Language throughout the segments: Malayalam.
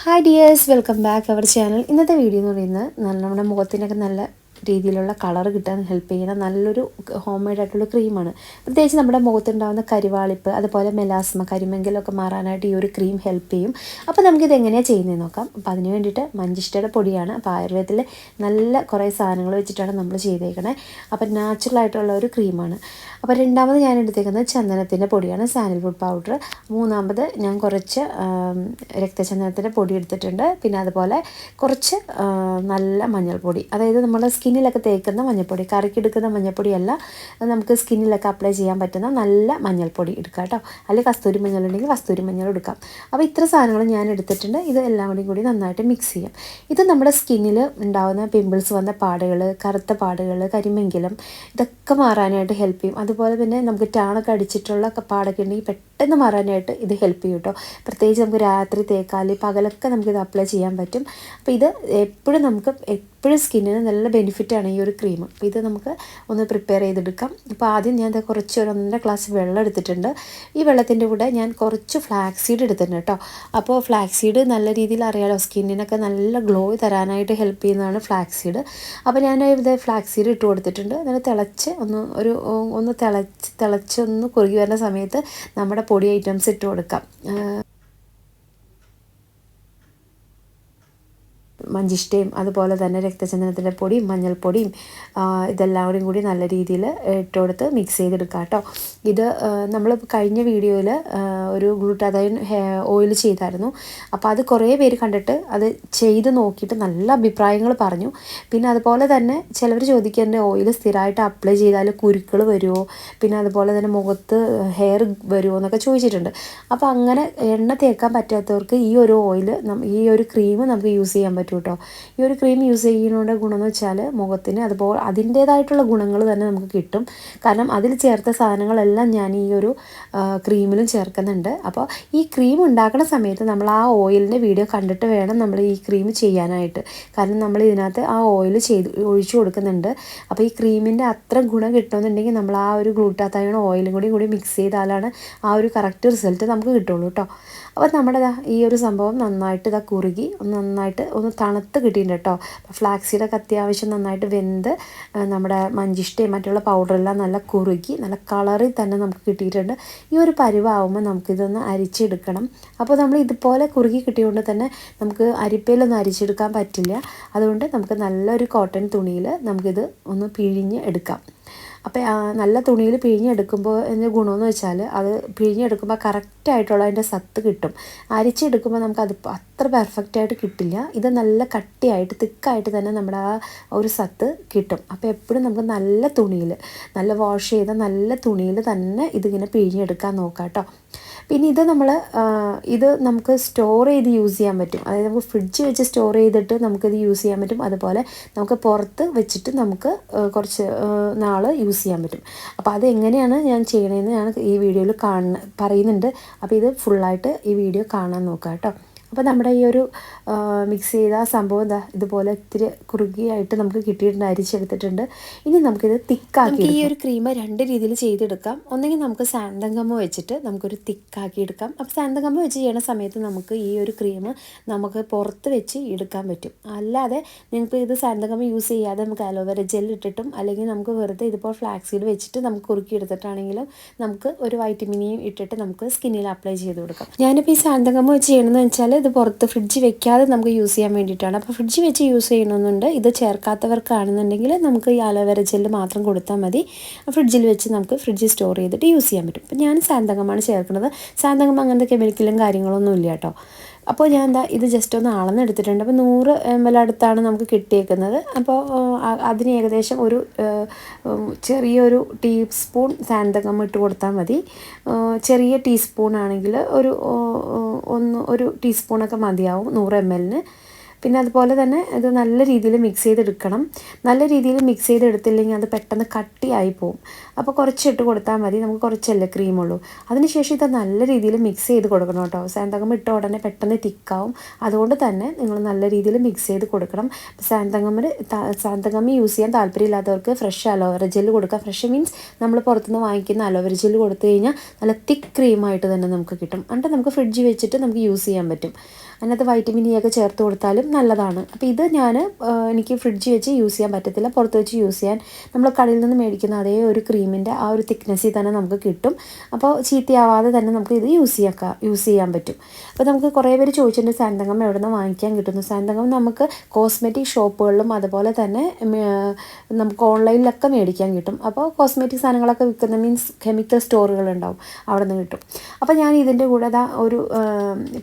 Hi dears welcome back our channel ഇന്നത്തെ വീഡിയോ എന്ന് പറയുന്നത് നമ്മുടെ മുഖത്തിനൊക്കെ നല്ല രീതിയിലുള്ള കളർ കിട്ടാൻ ഹെൽപ്പ് ചെയ്യുന്ന നല്ലൊരു ഹോം മെയ്ഡ് ആയിട്ടുള്ള ക്രീമാണ് പ്രത്യേകിച്ച് നമ്മുടെ മുഖത്തുണ്ടാകുന്ന കരിവാളിപ്പ് അതുപോലെ മെലാസ്മ കരിമെങ്കിലൊക്കെ മാറാനായിട്ട് ഈ ഒരു ക്രീം ഹെൽപ്പ് ചെയ്യും. അപ്പോൾ നമുക്കിത് എങ്ങനെയാണ് ചെയ്യുന്നത് നോക്കാം. അപ്പോൾ അതിന് വേണ്ടിയിട്ട് മഞ്ചിഷ്ടയുടെ പൊടിയാണ്. അപ്പോൾ ആയുർവേദത്തിൽ നല്ല കുറേ സാധനങ്ങൾ വെച്ചിട്ടാണ് നമ്മൾ ചെയ്തേക്കണേ. അപ്പോൾ നാച്ചുറൽ ആയിട്ടുള്ള ഒരു ക്രീമാണ് അപ്പോൾ രണ്ടാമത് ഞാൻ എടുത്തേക്കുന്നത് ചന്ദനത്തിന്റെ പൊടിയാണ് സാൻഡൽവുഡ് പൗഡർ മൂന്നാമത് ഞാൻ കുറച്ച് രക്തചന്ദനത്തിന്റെ പൊടി എടുത്തിട്ടുണ്ട്. പിന്നെ അതുപോലെ കുറച്ച് നല്ല മഞ്ഞൾപ്പൊടി. അതായത് നമ്മുടെ സ്കിന്നിലൊക്കെ തേക്കുന്ന മഞ്ഞൾപ്പൊടി കറിക്കെടുക്കുന്ന മഞ്ഞൾപ്പൊടിയല്ല അത് നമുക്ക് സ്കിന്നിലൊക്കെ അപ്ലൈ ചെയ്യാൻ പറ്റുന്ന നല്ല മഞ്ഞൾപ്പൊടി എടുക്കാം കേട്ടോ. അല്ലെങ്കിൽ കസ്തൂരി മഞ്ഞൾ ഉണ്ടെങ്കിൽ കസ്തൂരി മഞ്ഞൾ എടുക്കാം. അപ്പോൾ ഇത്ര സാധനങ്ങൾ ഞാൻ എടുത്തിട്ടുണ്ട്. ഇത് എല്ലാം കൂടി കൂടി നന്നായിട്ട് മിക്സ് ചെയ്യാം. ഇത് നമ്മുടെ സ്കിന്നിൽ ഉണ്ടാകുന്ന പിമ്പിൾസ് വന്ന പാടുകൾ കറുത്ത പാടുകൾ കരിമെങ്കിലും ഇതൊക്കെ മാറാനായിട്ട് ഹെൽപ്പ് ചെയ്യും. അതുപോലെ തന്നെ നമുക്ക് ടാണൊക്കെ അടിച്ചിട്ടുള്ള പാടൊക്കെ ഉണ്ടെങ്കിൽ പെട്ടെന്ന് മാറാനായിട്ട് ഇത് ഹെൽപ്പ് ചെയ്യും കേട്ടോ പ്രത്യേകിച്ച് നമുക്ക് രാത്രി തേക്കാൽ പകലൊക്കെ നമുക്കിത് അപ്ലൈ ചെയ്യാൻ പറ്റും. അപ്പോൾ ഇത് എപ്പോഴും നമുക്ക് എപ്പോഴും സ്കിന്നിന് നല്ല ബെനിഫിറ്റാണ് ഈ ഒരു ക്രീം അപ്പോൾ ഇത് നമുക്ക് ഒന്ന് പ്രിപ്പയർ ചെയ്തെടുക്കാം. അപ്പോൾ ആദ്യം ഞാൻ കുറച്ച് ഒരു ഒന്നര ഗ്ലാസ് വെള്ളം എടുത്തിട്ടുണ്ട്. ഈ വെള്ളത്തിന്റെ കൂടെ ഞാൻ കുറച്ച് ഫ്ലാക്സ് സീഡ് എടുത്തിട്ടുണ്ട് കേട്ടോ അപ്പോൾ ഫ്ലാക്സ് സീഡ് നല്ല രീതിയിൽ അറിയാലോ സ്കിന്നിനൊക്കെ നല്ല ഗ്ലോ തരാനായിട്ട് ഹെൽപ്പ് ചെയ്യുന്നതാണ് ഫ്ലാക്സ് സീഡ് അപ്പോൾ ഞാൻ ഇത് ഫ്ലാക്സ് സീഡ് ഇട്ട് കൊടുത്തിട്ടുണ്ട്. അങ്ങനെ തിളച്ച് ഒന്ന് ഒരു ഒന്ന് തിളച്ച് തിളച്ച് ഒന്ന് കുറുകി വരുന്ന സമയത്ത് നമ്മുടെ പൊടി ഐറ്റംസ് ഇട്ട് കൊടുക്കാം. മഞ്ചിഷ്ടയും അതുപോലെ തന്നെ രക്തചന്ദനത്തിന്റെ പൊടിയും മഞ്ഞൾപ്പൊടിയും ഇതെല്ലാവരും ഇതെല്ലാം കൂടി നല്ല രീതിയിൽ ഇട്ടുകൊടുത്ത് മിക്സ് ചെയ്തെടുക്കാം കേട്ടോ. ഇത് നമ്മൾ കഴിഞ്ഞ വീഡിയോയിൽ ഒരു ഗ്ലൂട്ടാതൈൻ ഓയിൽ ചെയ്തായിരുന്നു. അപ്പോൾ അത് കുറേ പേര് കണ്ടിട്ട് അത് ചെയ്ത് നോക്കിയിട്ട് നല്ല അഭിപ്രായങ്ങൾ പറഞ്ഞു. പിന്നെ അതുപോലെ തന്നെ ചിലവർ എന്റെ ഓയിൽ സ്ഥിരമായിട്ട് അപ്ലൈ ചെയ്താൽ കുരുക്കൾ വരുമോ? പിന്നെ അതുപോലെ തന്നെ മുഖത്ത് ഹെയർ വരുമോ? എന്നൊക്കെ ചോദിച്ചിട്ടുണ്ട്. അപ്പോൾ അങ്ങനെ എണ്ണ തേക്കാൻ പറ്റാത്തവർക്ക് ഈ ഒരു ഓയിൽ ഈ ഒരു ക്രീം നമുക്ക് യൂസ് ചെയ്യാൻ പറ്റും കേട്ടോ. ഈ ഒരു ക്രീം യൂസ് ചെയ്യുന്നതിന്റെ ഗുണമെന്ന് വെച്ചാൽ മുഖത്തിന് അതുപോലെ അതിന്റേതായിട്ടുള്ള ഗുണങ്ങൾ തന്നെ നമുക്ക് കിട്ടും. കാരണം അതിൽ ചേർത്ത സാധനങ്ങളെല്ലാം ഞാൻ ഈ ഒരു ക്രീമിലും ചേർക്കുന്നുണ്ട്. അപ്പോൾ ഈ ക്രീം ഉണ്ടാക്കുന്ന സമയത്ത് നമ്മൾ ആ ഓയിലിന്റെ വീഡിയോ കണ്ടിട്ട് വേണം നമ്മൾ ഈ ക്രീം ചെയ്യാനായിട്ട്. കാരണം നമ്മൾ ഇതിനകത്ത് ആ ഓയിൽ ചെയ്ത് ഒഴിച്ചു കൊടുക്കുന്നുണ്ട്. അപ്പോൾ ഈ ക്രീമിന്റെ അത്ര ഗുണം കിട്ടണമെന്നുണ്ടെങ്കിൽ നമ്മൾ ആ ഒരു ഗ്ലൂട്ടാത്തയോൺ ഓയിലും കൂടി കൂടി മിക്സ് ചെയ്താലാണ് ആ ഒരു കറക്റ്റ് റിസൾട്ട് നമുക്ക് കിട്ടുള്ളൂ കേട്ടോ. അപ്പോൾ നമ്മുടെ ഈ ഒരു സംഭവം നന്നായിട്ട് ഇതാ കുറുകി ഒന്ന് നന്നായിട്ട് ഒന്ന് തണുത്ത് കിട്ടിയിട്ടുണ്ട് കേട്ടോ ഫ്ലാക്സീഡൊക്കെ അത്യാവശ്യം നന്നായിട്ട് വെന്ത് നമ്മുടെ മഞ്ചിഷ്ടയും മറ്റുള്ള പൗഡറെല്ലാം നല്ല കുറുകി നല്ല കളറിൽ തന്നെ നമുക്ക് കിട്ടിയിട്ടുണ്ട്. ഈ ഒരു പരുവാകുമ്പോൾ നമുക്കിതൊന്ന് അരിച്ചെടുക്കണം. അപ്പോൾ നമ്മൾ ഇതുപോലെ കുറുകി കിട്ടിയതുകൊണ്ട് തന്നെ നമുക്ക് അരിപ്പയിലൊന്നും അരിച്ചെടുക്കാൻ പറ്റില്ല. അതുകൊണ്ട് നമുക്ക് നല്ലൊരു കോട്ടൺ തുണിയിൽ നമുക്കിത് ഒന്ന് പിഴിഞ്ഞ് എടുക്കാം. അപ്പോൾ നല്ല തുണിയിൽ പിഴിഞ്ഞെടുക്കുമ്പോൾ എന്റെ ഗുണമെന്ന് വെച്ചാൽ അത് പിഴിഞ്ഞെടുക്കുമ്പോൾ കറക്റ്റായിട്ടുള്ള അതിന്റെ സത്ത് കിട്ടും. അരിച്ചെടുക്കുമ്പോൾ നമുക്ക് അത് അത്ര പെർഫെക്റ്റായിട്ട് കിട്ടില്ല. ഇത് നല്ല കട്ടിയായിട്ട് തിക്കായിട്ട് തന്നെ നമ്മുടെ ആ ഒരു സത്ത് കിട്ടും. അപ്പോൾ എപ്പോഴും നമുക്ക് നല്ല തുണിയിൽ നല്ല വാഷ് ചെയ്ത നല്ല തുണിയിൽ തന്നെ ഇതിങ്ങനെ പിഴിഞ്ഞെടുക്കാൻ നോക്കാം കേട്ടോ. പിന്നെ ഇത് നമ്മൾ ഇത് നമുക്ക് സ്റ്റോർ ചെയ്ത് യൂസ് ചെയ്യാൻ പറ്റും. അതായത് നമുക്ക് ഫ്രിഡ്ജ് വെച്ച് സ്റ്റോർ ചെയ്തിട്ട് നമുക്കിത് യൂസ് ചെയ്യാൻ പറ്റും. അതുപോലെ നമുക്ക് പുറത്ത് വെച്ചിട്ട് നമുക്ക് കുറച്ച് നാൾ യൂസ് ചെയ്യാൻ പറ്റും. അപ്പോൾ അത് എങ്ങനെയാണ് ഞാൻ ചെയ്യണതെന്ന് ഞാൻ ഈ വീഡിയോയിൽ കാണുന്ന പറയുന്നുണ്ട്. അപ്പോൾ ഇത് ഫുള്ളായിട്ട് ഈ വീഡിയോ കാണാൻ നോക്കാം കേട്ടോ. അപ്പോൾ നമ്മുടെ ഈ ഒരു മിക്സ് ചെയ്ത സംഭവം എന്താ ഇതുപോലെ ഇത്തിരി കുറുകിയായിട്ട് നമുക്ക് കിട്ടിയിട്ടുണ്ട് അരിച്ചെടുത്തിട്ടുണ്ട്. ഇനി നമുക്കിത് തിക്കാക്കി ഈ ഒരു ക്രീം രണ്ട് രീതിയിൽ ചെയ്തെടുക്കാം. ഒന്നെങ്കിൽ നമുക്ക് സാന്തങ്കമ്മ വെച്ചിട്ട് നമുക്കൊരു തിക്കാക്കി എടുക്കാം. അപ്പോൾ സാന്തങ്കമ്മ വെച്ച് ചെയ്യണ സമയത്ത് നമുക്ക് ഈ ഒരു ക്രീം നമുക്ക് പുറത്ത് വെച്ച് എടുക്കാൻ പറ്റും. അല്ലാതെ നിങ്ങൾക്ക് ഇത് സാന്തങ്കമ്മ യൂസ് ചെയ്യാതെ നമുക്ക് അലോവേര ജെൽ ഇട്ടിട്ടും അല്ലെങ്കിൽ നമുക്ക് വെറുതെ ഇതിപ്പോൾ ഫ്ലാക്സീഡ് വെച്ചിട്ട് നമുക്ക് കുറുക്കി എടുത്തിട്ടാണെങ്കിലും നമുക്ക് ഒരു വൈറ്റമിനിയും ഇട്ടിട്ട് നമുക്ക് സ്കിന്നിൽ അപ്ലൈ ചെയ്ത് കൊടുക്കാം. ഞാനിപ്പോൾ ഈ സാന്തങ്കമ്മ വെച്ച് ചെയ്യണമെന്ന് വെച്ചാൽ ഇത് പുറത്ത് ഫ്രിഡ്ജ് വെക്കാതെ നമുക്ക് യൂസ് ചെയ്യാൻ വേണ്ടിയിട്ടാണ്. അപ്പോൾ ഫ്രിഡ്ജ് വെച്ച് യൂസ് ചെയ്യണമെന്നുണ്ട്. ഇത് ചേർക്കാത്തവർക്കാണെന്നുണ്ടെങ്കിൽ നമുക്ക് ഈ അലോവേര ജെല്ല് മാത്രം കൊടുത്താൽ മതി. ഫ്രിഡ്ജിൽ വെച്ച് നമുക്ക് ഫ്രിഡ്ജ് സ്റ്റോർ ചെയ്തിട്ട് യൂസ് ചെയ്യാൻ പറ്റും. അപ്പോൾ ഞാൻ സാന്തകമാണ് ചേർക്കുന്നത്. സാന്തകം അങ്ങനത്തെ കെമിക്കലും കാര്യങ്ങളൊന്നും ഇല്ല കേട്ടോ. അപ്പോൾ ഞാൻ എന്താ ഇത് ജസ്റ്റ് ഒന്ന് അളന്നെടുത്തിട്ടുണ്ട് അപ്പോൾ നൂറ് എം എൽ അടുത്താണ് നമുക്ക് കിട്ടിയേക്കുന്നത്. അപ്പോൾ അതിന് ഏകദേശം ഒരു ചെറിയൊരു ടീസ്പൂൺ സാന്തകം ഇട്ട് കൊടുത്താൽ മതി. ചെറിയ ടീസ്പൂൺ ആണെങ്കിൽ ഒരു ഒന്ന് ഒരു ടീസ്പൂണൊക്കെ മതിയാവും നൂറ് എം എല്ലിന് പിന്നെ അതുപോലെ തന്നെ ഇത് നല്ല രീതിയിൽ മിക്സ് ചെയ്തെടുക്കണം. നല്ല രീതിയിൽ മിക്സ് ചെയ്തെടുത്തില്ലെങ്കിൽ അത് പെട്ടെന്ന് കട്ടിയായി പോവും. അപ്പോൾ കുറച്ചിട്ട് കൊടുത്താൽ മതി. നമുക്ക് കുറച്ചല്ലേ ക്രീമുള്ളൂ അതിനുശേഷം ഇത് നല്ല രീതിയിൽ മിക്സ് ചെയ്ത് കൊടുക്കണം കേട്ടോ. സാന്തകം ഇട്ട ഉടനെ പെട്ടെന്ന് തിക്കാവും. അതുകൊണ്ട് തന്നെ നിങ്ങൾ നല്ല രീതിയിൽ മിക്സ് ചെയ്ത് കൊടുക്കണം. സാന്തകമ്മിൽ സാന്തകമ്മി യൂസ് ചെയ്യാൻ താല്പര്യമില്ലാത്തവർക്ക് ഫ്രഷ് അലോവേറ ജെല്ല് കൊടുക്കുക ഫ്രഷ് മീൻസ് നമ്മൾ പുറത്തുനിന്ന് വാങ്ങിക്കുന്ന അലോവേറ ജെല്ല് കൊടുത്തു കഴിഞ്ഞാൽ നല്ല തിക്ക് ക്രീമായിട്ട് തന്നെ നമുക്ക് കിട്ടും. എന്നിട്ട് നമുക്ക് ഫ്രിഡ്ജിൽ വെച്ചിട്ട് നമുക്ക് യൂസ് ചെയ്യാൻ പറ്റും. അതിനകത്ത് വൈറ്റമിൻ ഇ ഒക്കെ ചേർത്ത് കൊടുത്താലും നല്ലതാണ്. അപ്പോൾ ഇത് ഞാൻ എനിക്ക് ഫ്രിഡ്ജ് വെച്ച് യൂസ് ചെയ്യാൻ പറ്റത്തില്ല. പുറത്ത് വെച്ച് യൂസ് ചെയ്യാൻ. നമ്മൾ കടയിൽ നിന്ന് മേടിക്കുന്ന അതേ ഒരു ക്രീമിന്റെ ആ ഒരു തിക്നെസ്സിൽ തന്നെ നമുക്ക് കിട്ടും. അപ്പോൾ ചീത്തയാവാതെ തന്നെ നമുക്ക് ഇത് യൂസ് ചെയ്യാക്കാം യൂസ് ചെയ്യാൻ പറ്റും. അപ്പോൾ നമുക്ക് കുറേ പേര് ചോദിച്ചിട്ടുണ്ട് സാന്തകം എവിടെ നിന്ന് വാങ്ങിക്കാൻ കിട്ടുന്നു സാന്തകം നമുക്ക് കോസ്മെറ്റിക് ഷോപ്പുകളിലും അതുപോലെ തന്നെ നമുക്ക് ഓൺലൈനിലൊക്കെ മേടിക്കാൻ കിട്ടും. അപ്പോൾ കോസ്മെറ്റിക് സാധനങ്ങളൊക്കെ വിൽക്കുന്ന മീൻസ് കെമിക്കൽ സ്റ്റോറുകളുണ്ടാവും അവിടെ നിന്ന് കിട്ടും. അപ്പോൾ ഞാൻ ഇതിന്റെ കൂടെ ഒരു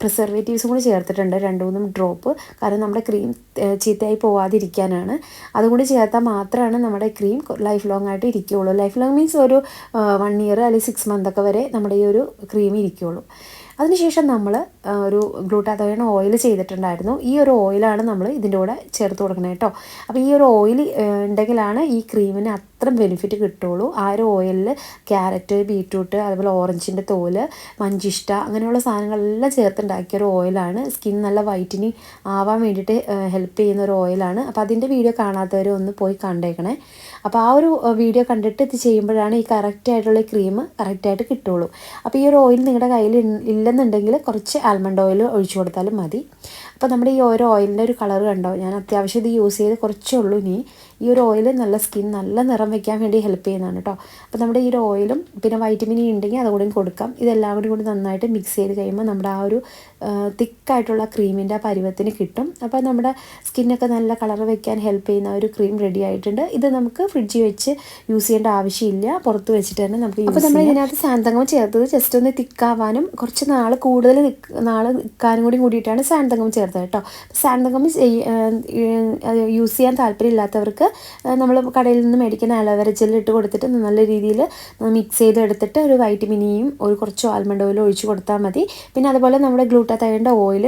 പ്രിസർവേറ്റീവ്സും കൂടി ചേർത്തിട്ടുണ്ട്. രണ്ട് മൂന്നും ഡ്രോപ്പ് കാരണം നമ്മുടെ ക്രീം ചീത്തയായി പോവാതിരിക്കാനാണ്. അതുകൂടി ചേർത്താൽ മാത്രമാണ് നമ്മുടെ ക്രീം ലൈഫ് ലോങ് ആയിട്ട് ഇരിക്കുകയുള്ളൂ ലൈഫ് ലോങ് മീൻസ് ഒരു വൺ ഇയർ അല്ലെങ്കിൽ സിക്സ് മന്ത് ഒക്കെ വരെ നമ്മുടെ ഈ ഒരു ക്രീം ഇരിക്കുകയുള്ളൂ അതിനുശേഷം നമ്മൾ ഒരു ഗ്ലൂട്ടാതോയൺ ഓയിൽ ചെയ്തിട്ടുണ്ടായിരുന്നു. ഈ ഒരു ഓയിലാണ് നമ്മൾ ഇതിന്റെ കൂടെ ചേർത്ത് കൊടുക്കണേ കേട്ടോ. അപ്പോൾ ഈ ഒരു ഓയിൽ ഉണ്ടെങ്കിലാണ് ഈ ക്രീമിന് അത്ര ബെനിഫിറ്റ് കിട്ടുള്ളൂ. ആ ഒരു ഓയിലിൽ ക്യാരറ്റ് ബീറ്റ്റൂട്ട് അതുപോലെ ഓറഞ്ചിന്റെ തോൽ മഞ്ചിഷ്ട അങ്ങനെയുള്ള സാധനങ്ങളെല്ലാം ചേർത്തുണ്ടാക്കിയ ഒരു ഓയിലാണ് സ്കിൻ നല്ല വൈറ്റിനി ആവാൻ വേണ്ടിയിട്ട് ഹെൽപ്പ് ചെയ്യുന്ന ഒരു ഓയിലാണ് അപ്പോൾ അതിന്റെ വീഡിയോ കാണാത്തവർ ഒന്ന് പോയി കണ്ടേക്കണേ. അപ്പോൾ ആ ഒരു വീഡിയോ കണ്ടിട്ട് ഇത് ചെയ്യുമ്പോഴാണ് ഈ കറക്റ്റ് ആയിട്ടുള്ള ക്രീം കറക്റ്റായിട്ട് കിട്ടുള്ളൂ. അപ്പോൾ ഈ ഒരു ഓയിൽ നിങ്ങളുടെ കയ്യിൽ ഇല്ലെന്നുണ്ടെങ്കിൽ കുറച്ച് ആൽമണ്ട് ഓയിൽ ഒഴിച്ചു കൊടുത്താലും മതി. അപ്പോൾ നമ്മുടെ ഈ ഓരോ ഓയിലിന്റെ ഒരു കളർ കണ്ടോ? ഞാൻ അത്യാവശ്യം ഇത് യൂസ് ചെയ്ത് കുറച്ചേ ഉള്ളൂ ഇനി. ഈ ഒരു ഓയിൽ നല്ല സ്കിൻ നല്ല നിറം വയ്ക്കാൻ വേണ്ടി ഹെൽപ്പ് ചെയ്യുന്നതാണ് കേട്ടോ അപ്പോൾ നമ്മുടെ ഈ ഒരു ഓയിലും പിന്നെ വൈറ്റമിൻ ഇ ഉണ്ടെങ്കിൽ അതുകൂടി കൊടുക്കാം. ഇതെല്ലാം കൂടി കൂടി നന്നായിട്ട് മിക്സ് ചെയ്ത് കഴിയുമ്പോൾ നമ്മുടെ ആ ഒരു തിക്കായിട്ടുള്ള ക്രീമിന്റെ ആ പരുവത്തിന് കിട്ടും. അപ്പോൾ നമ്മുടെ സ്കിന്നൊക്കെ നല്ല കളർ വയ്ക്കാൻ ഹെൽപ്പ് ചെയ്യുന്ന ഒരു ക്രീം റെഡി ആയിട്ടുണ്ട്. ഇത് നമുക്ക് ഫ്രിഡ്ജിൽ വെച്ച് യൂസ് ചെയ്യേണ്ട ആവശ്യമില്ല. പുറത്ത് വെച്ചിട്ട് തന്നെ നമുക്ക് അപ്പോൾ നമ്മൾ ഇതിനകത്ത് സാന്തകം ചേർത്തത് ജസ്റ്റ് ഒന്ന് തിക്കാവാനും കുറച്ച് നാൾ കൂടുതൽ നാൾ നിൽക്കാനും കൂടി കൂടിയിട്ടാണ് സാന്തകം ചേർത്തത് കേട്ടോ സാന്തകം യൂസ് ചെയ്യാൻ താല്പര്യമില്ലാത്തവർക്ക് നമ്മൾ കടയിൽ നിന്ന് മേടിക്കുന്ന അലോവേറ ജെല്ല് ഇട്ട് കൊടുത്തിട്ട് നല്ല രീതിയിൽ മിക്സ് ചെയ്തെടുത്തിട്ട് ഒരു വൈറ്റമിനിയും ഒരു കുറച്ച് ആൽമണ്ട് ഓയിലും ഒഴിച്ച് കൊടുത്താൽ മതി. പിന്നെ അതുപോലെ നമ്മുടെ ഗ്ലൂട്ടാത്തൈന്റെ ഓയിൽ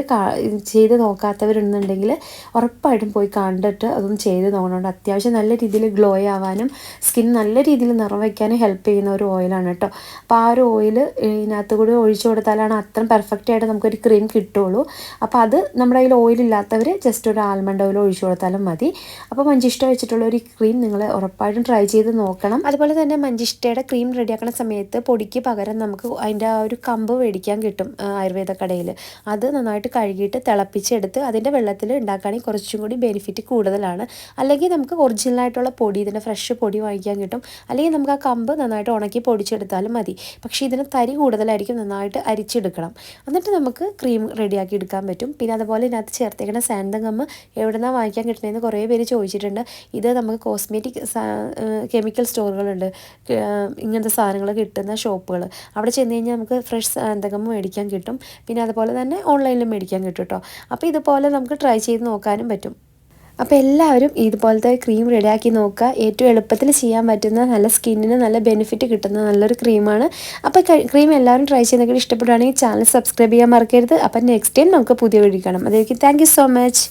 ചെയ്ത് നോക്കാത്തവരുണ്ടെങ്കിൽ ഉറപ്പായിട്ടും പോയി കണ്ടിട്ട് അതൊന്ന് ചെയ്ത് നോക്കണമുണ്ട് അത്യാവശ്യം നല്ല രീതിയിൽ ഗ്ലോ ആവാനും സ്കിൻ നല്ല രീതിയിൽ നിറം വയ്ക്കാനും ഹെൽപ്പ് ചെയ്യുന്ന ഒരു ഓയിലാണ് കേട്ടോ. അപ്പോൾ ആ ഒരു ഓയിൽ ഇതിനകത്ത് കൂടി ഒഴിച്ചു കൊടുത്താലാണ് അത്രയും പെർഫെക്റ്റ് ആയിട്ട് നമുക്കൊരു ക്രീം കിട്ടുള്ളൂ. അപ്പോൾ അത് നമ്മുടെ കയ്യിൽ ഓയിലില്ലാത്തവർ ജസ്റ്റ് ഒരു ആൽമണ്ട് ഓയിൽ ഒഴിച്ചു കൊടുത്താലും മതി. അപ്പോൾ മഞ്ചിഷ്ട വെച്ചിട്ടുള്ള ഒരു ക്രീം നിങ്ങൾ ഉറപ്പായിട്ടും ട്രൈ ചെയ്ത് നോക്കണം. അതുപോലെ തന്നെ മഞ്ചിഷ്ടയുടെ ക്രീം റെഡിയാക്കുന്ന സമയത്ത് പൊടിക്ക് പകരം നമുക്ക് അതിന്റെ ആ ഒരു കമ്പ് മേടിക്കാൻ കിട്ടും ആയുർവേദ കടയിൽ അത് നന്നായിട്ട് കഴുകിയിട്ട് തിളപ്പിച്ചെടുത്ത് അതിന്റെ വെള്ളത്തിൽ ഉണ്ടാക്കുകയാണെങ്കിൽ കുറച്ചും കൂടി ബെനിഫിറ്റ് കൂടുതലാണ്. അല്ലെങ്കിൽ നമുക്ക് ഒറിജിനലായിട്ടുള്ള പൊടി ഇതിന്റെ ഫ്രഷ് പൊടി വാങ്ങിക്കാൻ കിട്ടും. അല്ലെങ്കിൽ നമുക്ക് ആ കമ്പ് നന്നായിട്ട് ഉണക്കി പൊടിച്ചെടുത്താലും മതി. പക്ഷേ ഇതിന് തരി കൂടുതലായിരിക്കും നന്നായിട്ട് അരിച്ചെടുക്കണം. എന്നിട്ട് നമുക്ക് ക്രീം റെഡിയാക്കി എടുക്കാൻ പറ്റും. പിന്നെ അതുപോലെ ഇതിനകത്ത് ചേർത്തേക്കുന്ന സാന്തം കമ്മ് എവിടെ നിന്നാണ് വാങ്ങിക്കാൻ കിട്ടുന്നതെന്ന് കുറേ പേര് ചോദിച്ചിട്ടുണ്ട്. ഇത് നമുക്ക് കോസ്മെറ്റിക് കെമിക്കൽ സ്റ്റോറുകളുണ്ട് ഇങ്ങനത്തെ സാധനങ്ങൾ കിട്ടുന്ന ഷോപ്പുകൾ അവിടെ ചെന്ന് കഴിഞ്ഞാൽ നമുക്ക് ഫ്രഷ് എന്തെങ്കിലും മേടിക്കാൻ കിട്ടും. പിന്നെ അതുപോലെ തന്നെ ഓൺലൈനിലും മേടിക്കാൻ കിട്ടും കേട്ടോ അപ്പോൾ ഇതുപോലെ നമുക്ക് ട്രൈ ചെയ്ത് നോക്കാനും പറ്റും. അപ്പോൾ എല്ലാവരും ഇതുപോലത്തെ ക്രീം റെഡിയാക്കി നോക്കുക. ഏറ്റവും എളുപ്പത്തിൽ ചെയ്യാൻ പറ്റുന്ന നല്ല സ്കിന്നിന് നല്ല ബെനിഫിറ്റ് കിട്ടുന്ന നല്ലൊരു ക്രീമാണ് അപ്പോൾ ക്രീം എല്ലാവരും ട്രൈ ചെയ്യുന്നെങ്കിൽ ഇഷ്ടപ്പെടുകയാണെങ്കിൽ ചാനൽ സബ്സ്ക്രൈബ് ചെയ്യാൻ മറക്കരുത്. അപ്പം നെക്സ്റ്റ് ടൈം നമുക്ക് പുതിയ വീഡിയോ കാണാം. അതായിരിക്കും താങ്ക് സോ മച്ച്